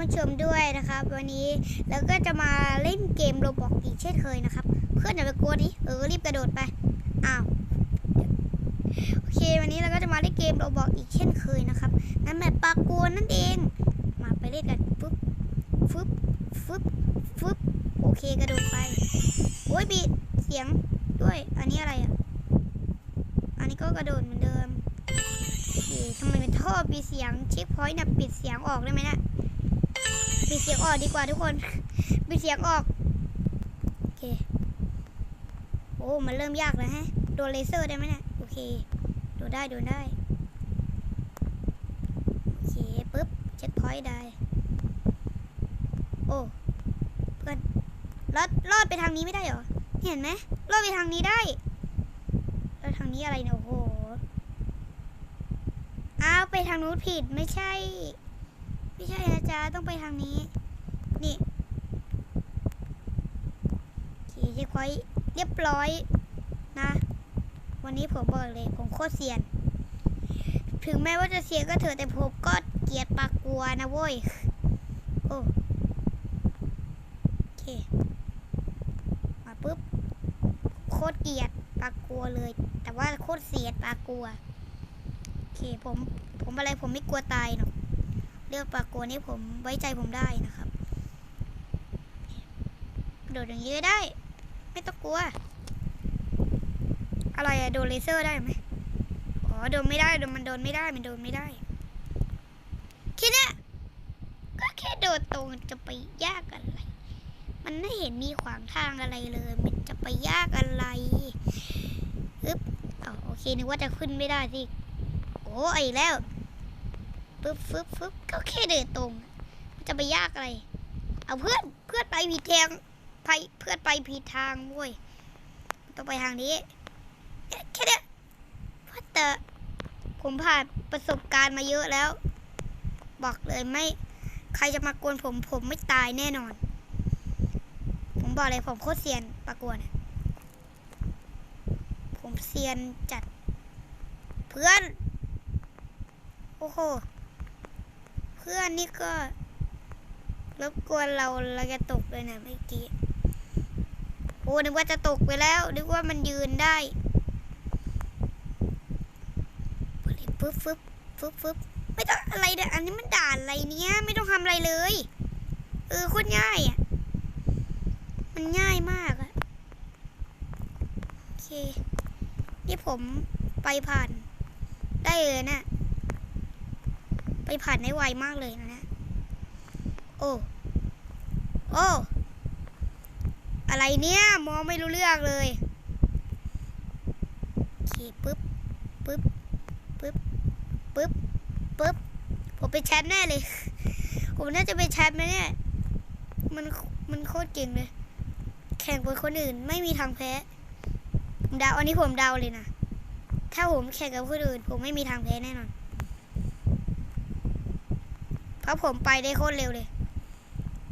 ผู้ชมด้วยนะครับ วันนี้แล้วก็จะมาเล่นเกมโรบอกอีกเช่นเคยนะครับ เพื่อนอย่าไปกลัวดิเออรีบกระโดดไปอ้าวโอเค วันนี้เราก็จะมาเล่นเกมโรบอกอีกเช่นเคยนะครับนั่นแบบปากกวนนั่นเอง มาไปเล่นกันฟึบฟึบฟึบฟึบโอเคกระโดดไปโอ้ยบีเสียงด้วยอันนี้อะไรอะอันนี้ก็กระโดดเหมือนเดิมทำไมเป็นท่อปิดเสียงเช็คพอยต์นะปิดเสียงออกได้ไหมนะ ปิดเสียงออกดีกว่าทุกคนปิดเสียงออก โอเค โอ้ มันเริ่มยากแล้วฮะ โดนเลเซอร์ได้ไหมเนี่ย โอเค โดนได้ โดนได้ โอเคปุ๊บ เช็คพอยต์ได้ โอ้ เพื่อนรอดรอดไปทางนี้ไม่ได้เหรอ เห็นไหมรอดไปทางนี้ได้แล้วทางนี้อะไรเนี่ย โอ้โห อ้าว ไปทางนู้นผิด ไม่ใช่ ไม่ใช่นะจ๊ะต้องไปทางนี้ นี่ขี่เช็คพอยเรียบร้อยนะ วันนี้ผมบอกเลยผมโคตรเซียน ถึงแม้ว่าจะเซียนก็เถอะแต่ผมก็เกลียดปากกลัวนะเว้ย โอ้โอเค มาปุ๊บโคตรเกลียดปากกลัวเลย แต่ว่าโคตรเสียดปากกลัว โอเคผมผมอะไรผมไม่กลัวตายหรอก เรื่องปากกลัวนี่ผมไว้ใจผมได้นะครับโดดอย่างนี้ก็ได้ ไม่ต้องกลัว อะไรอะโดนเลเซอร์ได้ไหมอ๋อโดนไม่ได้โดนมันโดนไม่ได้มันโดนไม่ได้แค่นี้ก็แค่โดดตรงจะไปยากอะไร มันไม่เห็นมีขวางทางอะไรเลย มันจะไปยากอะไรอึ๊บอ๋อโอเคนึกว่าจะขึ้นไม่ได้สิโอ้ไอแล้ว ปึ๊บฟึบฟึบก็แค่เดินตรงจะไปยากอะไร เอาเพื่อนเพื่อนไปผิดทางไปเพื่อนไปผิดทางเว้ยต้องไปทางนี้แค่เนี้ยเพราะแต่ผมผ่านประสบการณ์มาเยอะแล้ว บอกเลยไม่ ใครจะมากวนผมผมไม่ตายแน่นอน ผมบอกเลยผมโคตรเซียนปากวนผมเซียนจัด เพื่อน โอ้โห พื่อนนี่ก็รบกวนเราเราจะตกเลยนะเมื่อกี้โอ้นึกว่าจะตกไปแล้ว นึกว่ามันยืนได้ปึ๊บฟึบฟึบฟึบไม่ต้องอะไรเด้ออันนี้มันด่านอะไรเนี้ย ไม่ต้องทำอะไรเลย เออโคตรง่ายอะ มันง่ายมากอะโอเค นี่ผมไปผ่าน ได้เลยนะ ไปผ่านได้ไวมากเลยนะนะ โอ้ โอ้ อะไรเนี่ย มองไม่รู้เรื่องเลยโอเคปึ๊บ ปึ๊บ ปึ๊บ ปึ๊บ ปึ๊บ ผมเป็นแชมป์แน่เลย ผมน่าจะเป็นแชมป์นะเนี่ยมัน มันโคตรเก่งเลย แข่งกับคนอื่นไม่มีทางแพ้ ผมเดา อันนี้ผมเดาเลยนะ ถ้าผมแข่งกับคนอื่น ผมไม่มีทางแพ้แน่นอน เพราะผมไปได้โคตรเร็วเลย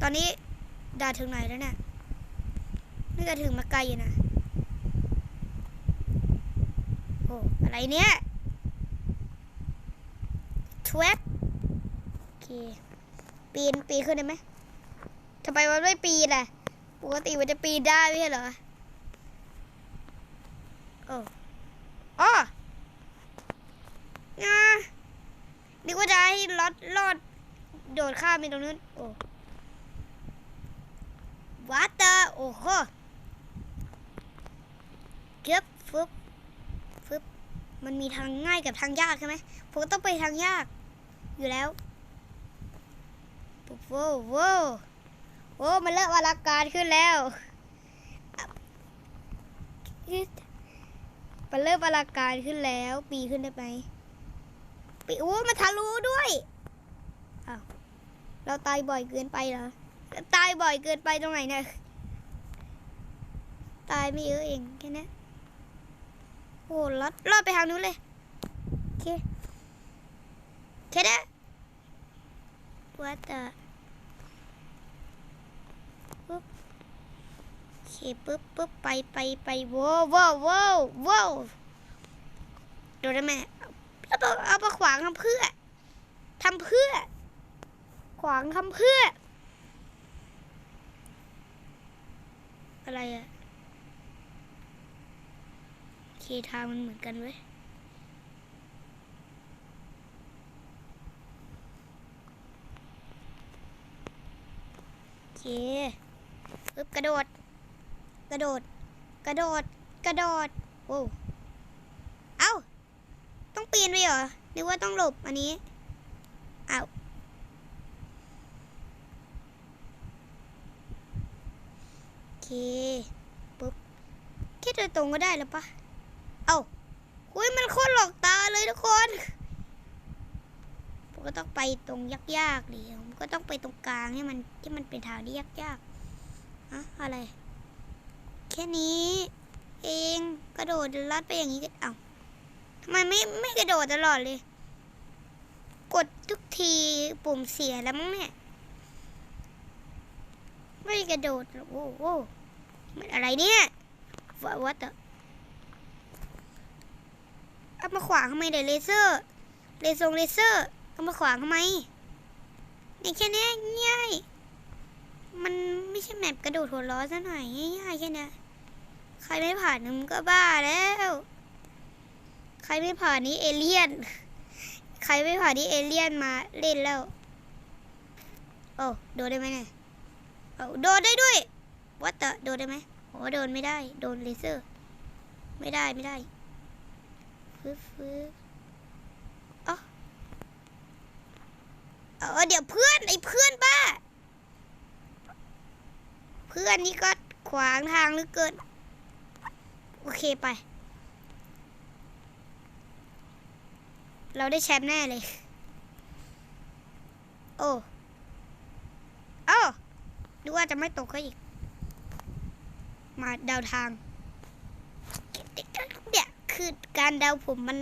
ตอนนี้ดาถึงไหนแล้วเนี่ยนี่ก็ถึงมาไกลอยู่นะโอ้อะไรเนี่ยทวบโอเค ปีน ปีนขึ้นได้ไหมทำไมมันไม่ปีนล่ะ ปกติมันจะปีนได้ไม่ใช่เหรอโอ้อ๋องานึกว่าจะให้รอดรอด โดดข้ามไปตรงนู้นโอ้วัตเตอร์โอ้โหเก็บฟึบฟึบมันมีทางง่ายกับทางยากใช่ไหมผมก็ต้องไปทางยาก อยู่แล้วโว้วโว้วโอ้มันเริ่มอลังการขึ้นแล้วมันเริ่มอลังการขึ้นแล้ว ปีขึ้นได้ไหมปีโอ้มันทะลุด้วย เราตายบ่อยเกินไปเหรอ ตายบ่อยเกินไปตรงไหนเนี่ย ตายไม่เยอะเองแค่นี้โอ้ลอดลอดไปทางนู้นเลย โอเคแค่นี้ว่าแต่ปุ๊บโอเคปุ๊บปุ๊บไปไปไปว้าวว้าวว้าวว้วโดนได้ไหมเอาเอาเอาไปขวางทำเพื่อทำเพื่อ ขวางทำเพื่อ อะไรอะเคทางมันเหมือนกันเว้ยโอเคปึ๊บกระโดด กระโดด กระโดด กระโดดโอ้เอ้า ต้องปีนไปเหรอนึกว่าต้องหลบอันนี้ เอ้า โอ เคปุ๊บแค่เดินตรงก็ได้แล้วปะเอ้าอุ้ยมันโคตรหลอกตาเลยทุกคนผมก็ต้องไปตรงยากๆดิผมก็ต้องไปตรงกลางให้มันที่มันเป็นทางที่ยากๆอะอะไร แค่นี้ เองกระโดดลัดไปอย่างนี้ก็เอ้าทำไมไม่ไม่กระโดดตลอดเลย กดทุกทีปุ่มเสียแล้วมั้งเนี่ย ไม่กระโดดหรอกโอ้โหมันอะไรเนี่ยวัดวัดอะเอามาขวางทำไมเดี๋ยวเลเซอร์เลเซอร์เลเซอร์เอามาขวางทำไมเนี่แค่นี้ง่ายมันไม่ใช่แมปกระโดดหัวล้อซะหน่อยง่ายๆแค่นี้ใครไม่ผ่านมันก็บ้าแล้ว ใครไม่ผ่านนี้เอเลี่ยน ใครไม่ผ่านนี้เอเลี่ยนมาเล่นแล้ว โอ้โดนได้ไหมเนี่ย เอาโดนได้ด้วยวัดเตะโดนได้ไหมโอ้โดนไม่ได้ โดนเลเซอร์ ไม่ได้ไม่ได้ฟึบฟึบอ๋อเออเดี๋ยวเพื่อนไอ้เพื่อนบ้า เพื่อนนี่ก็ขวางทางเหลือเกิน โอเคไป เราได้แชมป์แน่เลย โอ้ โอ้ ดูว่าจะไม่ตกก็อีก มาเดาทางเนี่ยคือการเดาผมมัน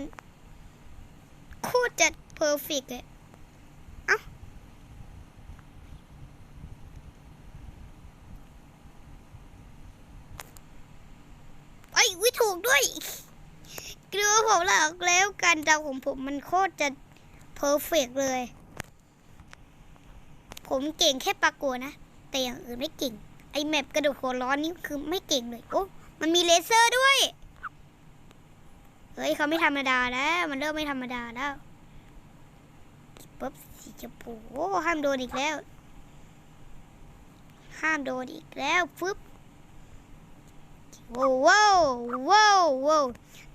โคตรจะเพอร์เฟกเลยเอ้าไอ้ยวิถูกด้วยเกลือผมหลักแล้วการเดาของผมมันโคตรจะเพอร์เฟกเลย ผมเก่งแค่ปรากฏนะ แต่อย่างอื่นไม่เก่ง ไอแมปกระโดดหัวร้อนนี่คือไม่เก่งเลย โอ้ มันมีเลเซอร์ด้วย เฮ้ยเขาไม่ธรรมดาแล้ว มันเริ่มไม่ธรรมดาแล้วปุ๊บสีชมพูโอ้ห้ามโดนอีกแล้ว ห้ามโดนอีกแล้วฟึบว้าวว้าวว้าวว้าว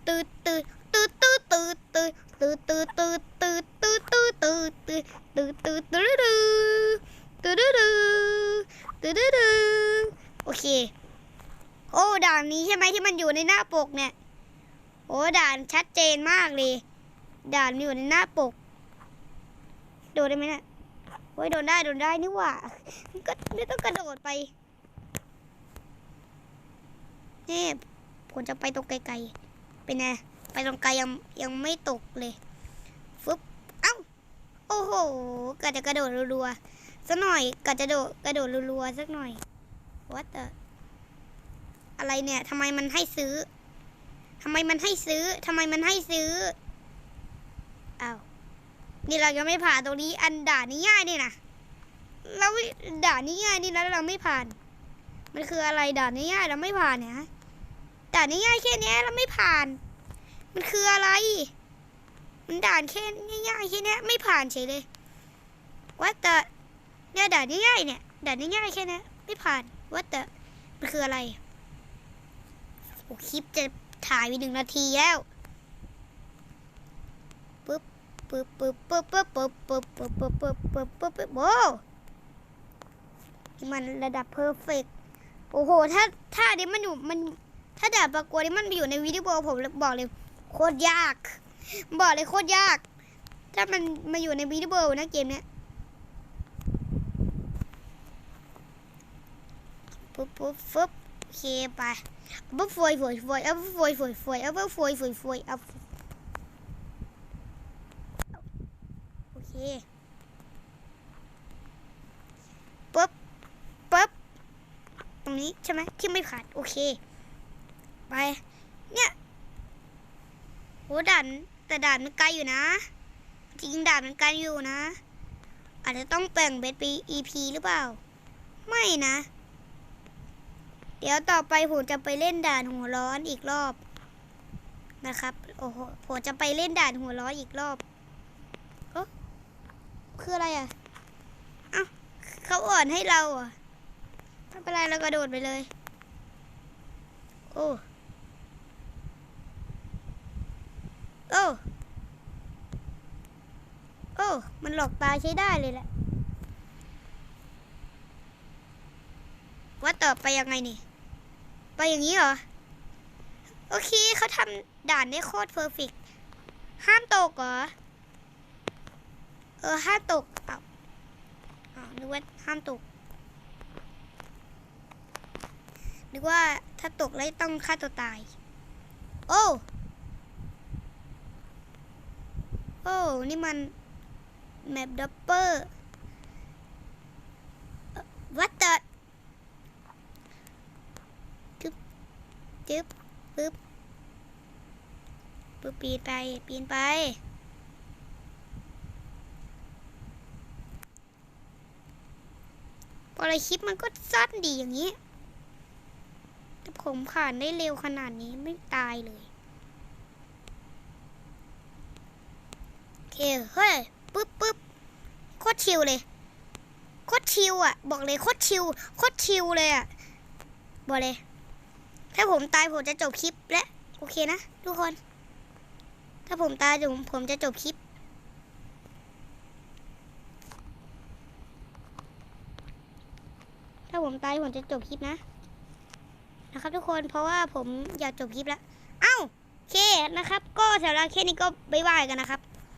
ตืดตืดตืดตืดตืดตืดตืดตืดตืดตืดตืดตืดตืดตืดตืดตืด ตืดืดตืตืดตืดตืดโอเค โอ้ด่านนี้ใช่ไหมที่มันอยู่ในหน้าปกเนี่ย โอ้ด่านชัดเจนมากเลย ด่านอยู่ในหน้าปก โดดได้ไหมเนี่ยโอ้ยโดนได้โดนได้นี่หว่าก็ไม่ต้องกระโดดไปนี่ผมจะไปตรงไกลๆ เป็นไง ไปตรงไกลยังยังไม่ตกเลย ฟึบ เอ้า โอ้โหกะจะกระโดดรัวๆ สักหน่อยกะจะโดดกระโดดรัวๆสักหน่อยวัดเตออะไรเนี่ยทำไมมันให้ซื้อทำไมมันให้ซื้อทำไมมันให้ซื้ออ้าวนี่เรายังไม่ผ่านตรงนี้ อันด่านี้ง่ายนี่นะเราด่านี้ง่ายนี่นะแล้วเราไม่ผ่าน มันคืออะไรด่านี้ง่ายเราไม่ผ่านเนี่ยด่านี้ง่ายแค่นี้เราไม่ผ่าน มันคืออะไร มันด่านแค่ง่ายๆแค่นี้ไม่ผ่านเฉยเลยว่าแต่ เนี่ยด่านง่ายๆเนี่ยด่านง่ายๆแค่นี้ยไม่ผ่านว่าแต่มันคืออะไรโอ้คลิปจะถ่ายไปหนึ่งนาทีแล้วปึ๊บปึ๊บปึ๊บปึ๊บปึ๊บปึ๊บปึ๊บปึ๊บปึ๊บปึ๊บปึ๊บปึ๊บปึ๊บโอ้มันระดับเพอร์เฟกโอ้โห ถ้าถ้านี้มันอยู่มัน ถ้าด่าประกวดนี่มันไปอยู่ในวิดีโอผมบอกเลยโคตรยาก บอกเลยโคตรยาก ถ้ามันมาอยู่ในวิดีโอนะเกมเนี้ย ปึ๊บปึ๊บปึ๊บโอเคไป Búp phôi phôi phôi, ấp phôi phôi phôi, ấp phôi phôi phôi, ấp โอเคปุ๊บปุ๊บตรงนี้ใช่ไหมที่ไม่ผ่านโอเค ไป เนี่ยโหด่านแต่ด่านมันไกลอยู่นะ จริงด่านมันไกลอยู่นะ อาจจะต้องแบ่งเป็นปี EP หรือเปล่า ไม่นะ เดี๋ยวต่อไปผมจะไปเล่นด่านหัวร้อนอีกรอบนะครับ โอ้โห ผมจะไปเล่นด่านหัวร้อนอีกรอบเออคืออะไรอะ เอ้าเขาอ่อนให้เราอะไม่เป็นไรเรากระโดดไปเลย โอ้ โอ้ โอ้ มันหลอกตาใช้ได้เลยแหละ ว่าต่อไปยังไงนี่ ไปอย่างนี้เหรอ โอเคเขาทำด่านได้โคตรเพอร์เฟกห้ามตกเหรอ เออ ห้ามตกอ้าวอ้านึกว่าห้ามตก นึกว่าถ้าตกแล้วต้องฆ่าตัวตาย โอ้โอ้นี่มัน แมปดับเปอร์วัดเตอจึ๊บ จึ๊บปึ๊บปึ๊บปีนไป ปีนไป พออะไรคลิปมันก็สั้นดีอย่างนี้แต่ผมผ่านได้เร็วขนาดนี้ไม่ตายเลยโอเคเฮ้ยปึ๊บปึ๊บโคตรชิลเลย โคตรชิลอะ บอกเลยโคตรชิลโคตรชิลเลยอะ บอกเลย ถ้าผมตายผมจะจบคลิปและโอเคนะทุกคน ถ้าผมตายผมผมจะจบคลิป ถ้าผมตายผมจะจบคลิปนะ นะครับทุกคนเพราะว่าผมอยากจบคลิปแล้ว เอ้าโอเคนะครับ ก็สำหรับแค่นี้ก็บ๊ายบายกันนะครับ